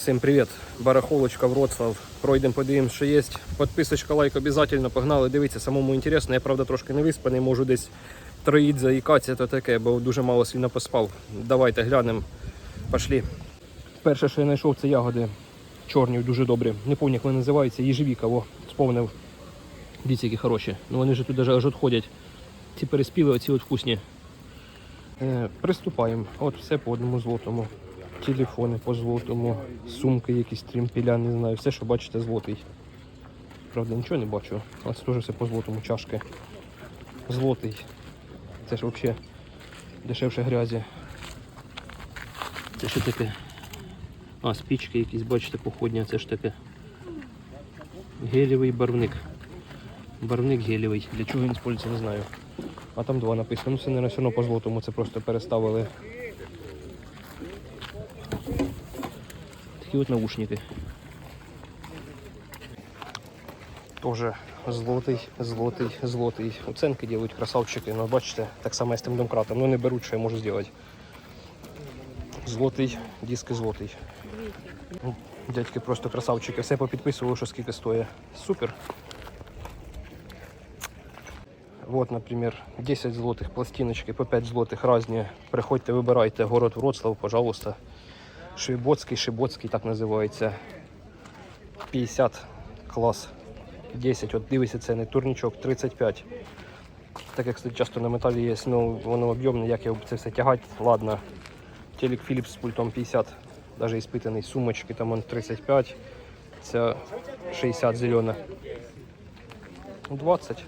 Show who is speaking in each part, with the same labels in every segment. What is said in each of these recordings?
Speaker 1: Всім привіт! Барахолочка Вроцлав. Пройдемо, подивимось, що є. Підписочка, лайк обов'язково. Погнали, дивіться, самому інтересно. Я правда трошки не виспаний, можу десь троїть, заїкатися, то таке, бо дуже мало сильно поспав. Давайте глянемо. Пошли. Перше, що я знайшов, це ягоди чорні, дуже добрі. Не пам'ятаю, як вони називаються, їжевіка, во, сповнив. Дивіться, які хороші. Ну вони ж тут даже аж відходять. Ці переспіли, оці от вкусні. Е, приступаємо. От все по одному злотому. Телефони по злотому, сумки якісь тримпіля, не знаю, все, що бачите, злотий. Правда, нічого не бачу. Ось теж все по злотому, чашки. Злотий. Це ж взагалі дешевше грязі. Це що таке? А, спічки якісь, бачите, походні, це ж таке. Гелєвий барвник. Барвник гелєвий. Для чого він использується, не знаю. А там два написано. Ну це не все одно по злотому, це просто переставили. Такі от наушники. Тоже злотий, злотий, злотий. Оценки делають красавчики, ну бачите, так само з тим домкратом. Ну не беруть, що я можу зробити. Злотий, диски злотий. Ну, Дядьки просто красавчики. Все попідписували, що скільки стоїть. Супер. Вот, например, 10 злотих пластиночки по 5 злотих разні. Приходьте, вибирайте город Вроцлав, пожалуйста. Шибоцький, Шибоцький так називається. 50 клас. 10, от дивися ціни, турнічок 35. Так як кстати, часто на металі є, ну воно об'ємне, як його це все тягати, ладно. Телек Philips з пультом 50, навіть іспитаний, сумочки там он 35, ця 60 зелена. 20.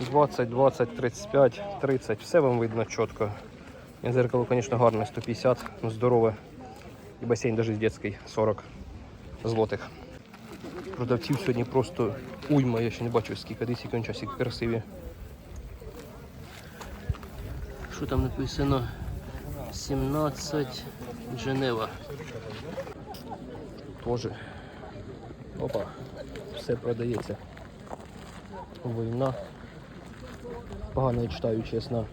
Speaker 1: 20, 20, 35, 30, все вам видно чітко. Зеркало, звісно, гарне, 150, ну, здорове. І басейн навіть детський, 40 злотих. Продавців сьогодні просто уйма, я ще не бачив скільки, десь часик красиві. Що там написано? 17 Женева. Тоже. Опа, все продається. Війна. Погано я читаю, чесно.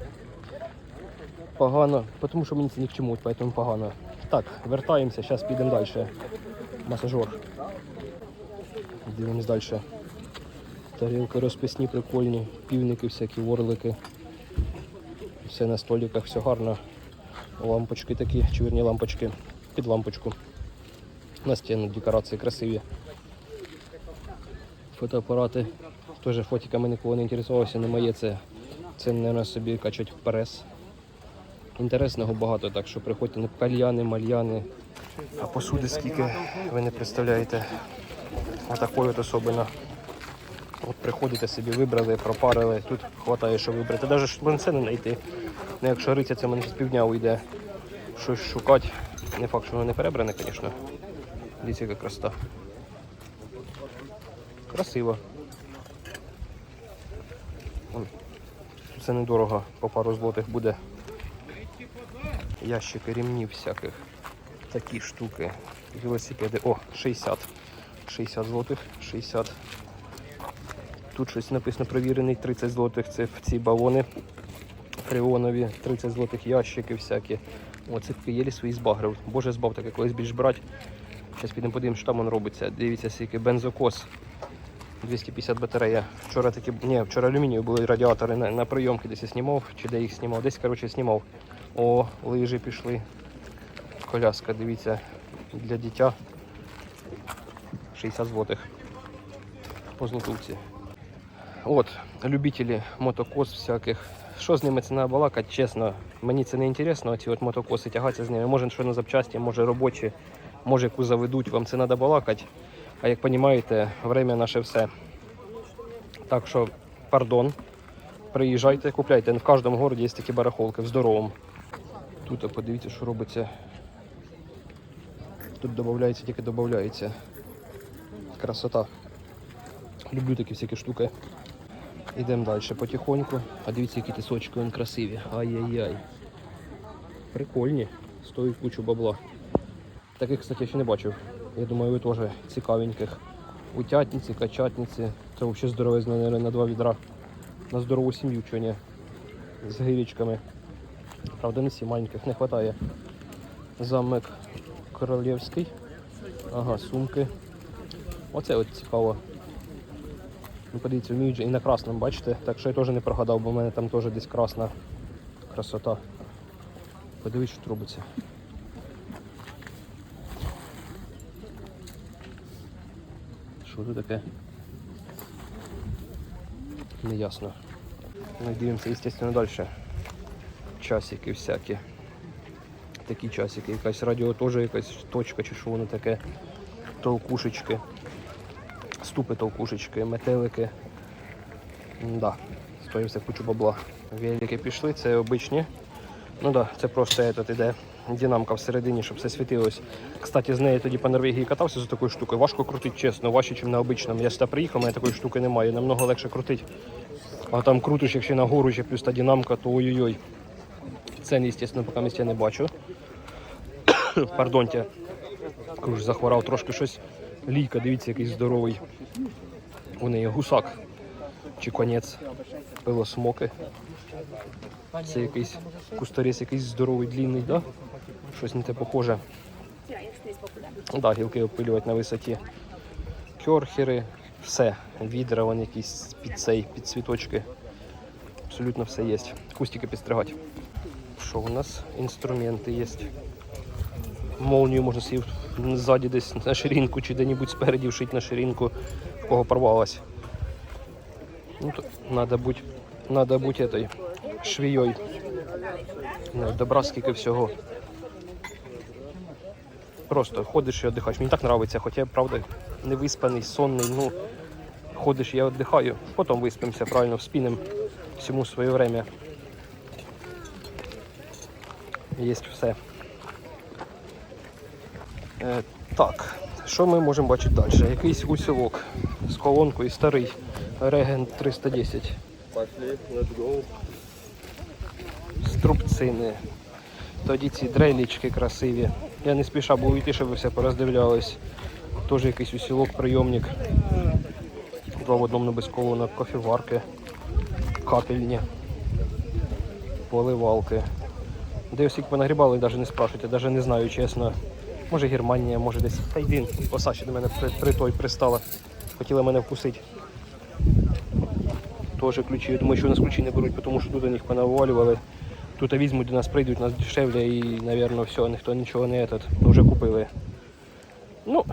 Speaker 1: Погано, тому що мені це ні к чому, поэтому погано. Так, вертаємося, зараз підемо далі. Масажер. Дивимось далі. Тарілки розписні, прикольні, півники всякі, орлики. Все на столиках, все гарно. Лампочки такі, чорні лампочки під лампочку. На стіну декорації красиві. Фотоапарати. Теж фотиками нікого не інтересувався, не моє це. Це, мабуть, собі качать прес. Інтересного багато, так що приходьте на кальяни, мальяни. А посуди скільки ви не представляєте. А такої от особливо. От приходите собі, вибрали, пропарили, тут вистачає, що вибрати. Навіть шланце не знайти. Ну, якщо риця, це мене з півдня уйде щось шукати. Не факт, що воно не перебране, звісно. Дивіться, яка красота. Красиво. Це недорого, по пару злотих буде. Ящики ремнів всяких. Такі штуки. Велосипеди. О, 60. 60 злотих, 60. Тут щось написано провірений 30 злотих. Це в ці балони фреонові, 30 злотих ящики всякі. Оце єлі свої збагрив. Боже збав таке колись більш брати. Зараз підемо подивимось, що там він робиться. Дивіться, скільки бензокос. 250 батарея. Вчора такі, ні, вчора алюмінієві були радіатори на, на прийомки, десь я знімав, чи де їх знімав. Десь, коротше, знімав. О, лижі пішли. Коляска, дивіться, для дитя. 60 злотих. По злотовці. От, любителі мотокос всяких. Що з ними це треба балакати, чесно, мені це не інтересно, ці от мотокоси тягатися з ними. Може, що на запчасті, може робочі, може яку заведуть, вам це треба балакати. А як розумієте, время наше все. Так що, пардон, приїжджайте, купляйте. В кожному місті є такі барахолки в здоровому. Тут подивіться, що робиться. Тут додається, тільки додається. Красота. Люблю такі всякі штуки. Йдемо далі потихоньку. А дивіться, які тисочки вони красиві. Ай-яй-яй. Прикольні. Стоїть кучу бабла. Таких, кстати, я ще не бачив. Я думаю, ви теж цікавеньких. Утятниці, качатниці. Це взагалі здоровезно, мабуть, на два відра. На здорову сім'ю, чого ні. З гирічками. Правда, всі маленьких не вистачає. Замок Королівський. Ага, сумки. Оце от цікаво. Ну, подивіться, вміють і на красному, бачите? Так що я теж не прогадав, бо в мене там теж десь красна красота. Подивись, що робиться. Що тут таке? Неясно. І дивимося, звісно, далі. Часики всякі. Такі часики, якась радіо теж якась точка чи що воно таке. Толкушечки. Ступи толкушечки, метелики. Да, стоїть все кучу бабла. Велики пішли, це обичні. Ну да, це просто этот іде динамка всередині, щоб все світилось. Кстати, з нею тоді по Норвегії катався з такою штукою. Важко крутити, чесно, важче, ніж на обичному. Я сюди приїхав, у мене такої штуки немає, намного легше крутити. А там крутиш, якщо на гору ще плюс та динамка, то ой-ой-ой. Цен, звісно, поки місця не бачу. Пардонте. Кажу, захворав трошки щось. Лійка, дивіться, який здоровий. У неї гусак. Чи конець. Пилосмоки. Це якийсь кустаріс, якийсь здоровий, длинний, да? Щось на те похоже. Да, гілки опилювати на висоті. Кьорхери, все. Відра, вон якісь під цей, під цвіточки. Абсолютно все є. Кустики підстригати. Що у нас? Інструменти є. Молнію можна собі ззаді десь на ширинку чи де-небудь спереді вшити на ширинку, в кого порвалась. Ну, то надо бути, надо бути этой швією. Ну, Добра скільки всього. Просто ходиш і віддихаєш. Мені так подобається, хоча я, правда, не виспаний, сонний. Ну, ходиш, я віддихаю, потім виспимося, правильно вспінем всьому своє время. Є все. Е, так, що ми можемо бачити далі? Якийсь усілок з колонкою старий Регент 310.
Speaker 2: Пошли, let's go.
Speaker 1: Струбцини. Тоді ці дрелічки красиві. Я не спішав, бо уйти, щоб ви все пороздивлялись. Теж якийсь усілок, прийомник. Два в одному без колонок, кофеварки, капельні, поливалки. Де всіх понагрібали, навіть не спрашуйте, навіть не знаю, чесно. Може Германія, може десь. Та йди, Осачі до мене при, при той пристала. Хотіла мене вкусити. Теж ключі. Я думаю, що у нас ключі не беруть, тому що тут них понавалювали. Тут візьмуть до нас, прийдуть, нас дешевле і, мабуть, все, ніхто нічого не этот, вже купили. Ну,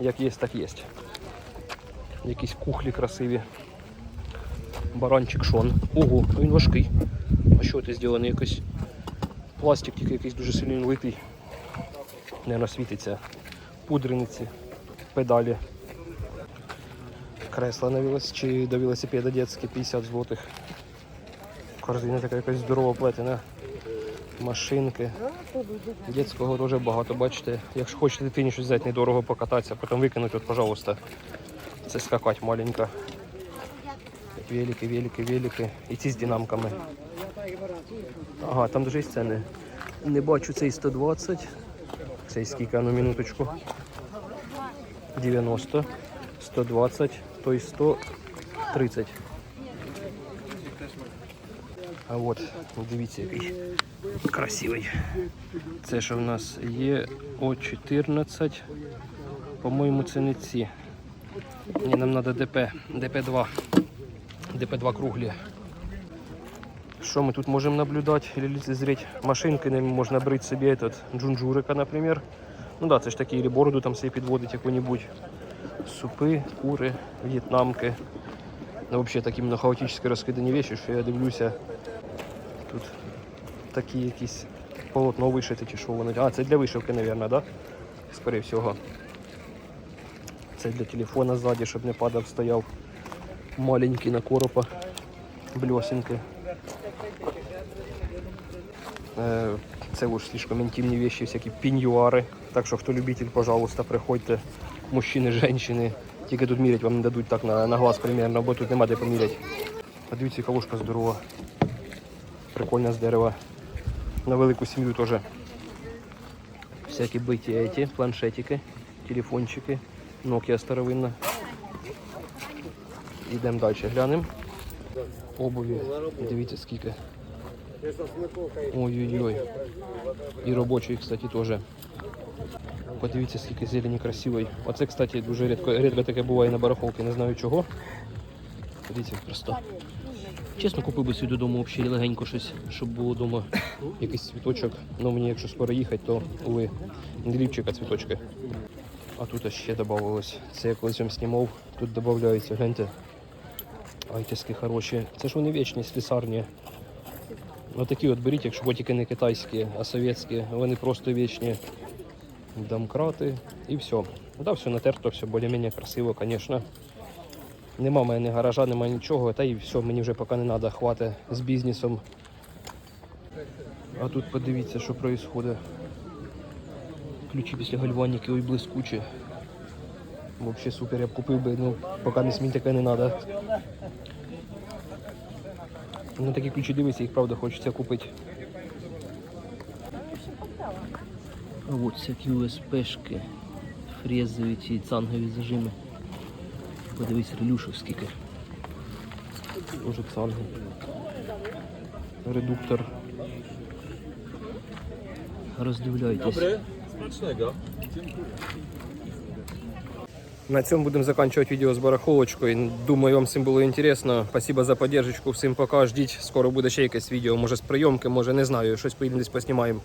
Speaker 1: як є, так є. Якісь кухлі красиві. Баранчик Шон. Ого, він важкий. А що це зроблений? Якийсь пластик, тільки якийсь дуже сильно литий. Не світиться. Пудрениці, педалі. Кресла на чи до велосипеда детські 50 злотих. Корзина така якась здорова плетена. Машинки. Дітського дуже багато, бачите. Якщо хочете дитині щось взяти недорого покататися, потім викинути, от, пожалуйста. Це скакать маленька. Велики, велики, велики. І ці з динамками. Ага, там дуже є ціни. Не бачу цей 120. Цей скільки, ну минуточку. 90, 120, той 130. А от, дивіться, який красивий. Це що в нас є О14. По-моєму, це не ці. Ні, нам треба ДП, ДП2. ДП2 круглі. Що ми тут можемо наблюдати или лицезреть? Машинки ними можна брити собі этот, джунджурика, наприклад. Ну да, це ж такі, или бороду там собі підводить яку-небудь. Супи, кури, в'єтнамки. Ну, взагалі такі іменно хаотично розкидані вещи, що я дивлюся. Тут такі якісь полотно вишити чи що воно. А, це для вишивки, мабуть, да? Скорее всього. Це для телефона ззаді, щоб не падав, стояв маленький на коропа. Блесенки. Е, Це уж слишком інтимні вещи, всякі піньюари. Так що хто любитель, пожалуйста, приходьте. Мужчини, жінки. Тільки тут мірять вам не дадуть так на, на глаз примерно, бо тут нема де поміряти. Подивіться, яка ложка здорова. Прикольна з дерева. На велику сім'ю теж. Всякі биті эти, планшетики, телефончики, Nokia старовинна. Йдемо далі, глянемо. Обуві. Дивіться скільки. Ой-ой-ой. І робочий, кстати, теж. Подивіться, скільки зелені красивої. Оце, кстати, дуже рідко, рідко таке буває на барахолці, не знаю чого. Подивіться, просто. Чесно, купив би собі додому взагалі легенько щось, щоб було вдома якийсь цвіточок. Ну мені якщо скоро їхати, то уви, не ліпчик, а цвіточки. А тут ще додавалось. Це я колись вам знімав. Тут додається, гляньте. Ай, тиски хороші. Це ж вони вічні, слісарні. Ну такі от беріть, якщо тільки не китайські, а совєтські, вони просто вічні. Домкрати і все. Да, все натерто, все більш-менш красиво, звісно. Нема в мене гаража, нема нічого, та і все, мені вже поки не треба, хватить з бізнесом. А тут подивіться, що відбувається. Ключі після гальваніки ой блискучі. Взагалі супер, я б купив би, ну, поки не смій таке не треба. На такі ключі дивися, їх правда хочеться купити. А от всякі USB-шки, фрезові ці цангові зажими. Подивись, релюшок скільки. Уже цанги. Редуктор. Роздивляйтесь.
Speaker 2: Smacznego.
Speaker 1: На цьому будемо закінчувати відео з барахолочкою. Думаю, вам всім було інтересно. Спасибо за поддержку. Всім пока. Ждіть. Скоро буде ще якесь відео. Може з прийомки, може не знаю. Щось поїдемо десь поснімаємо.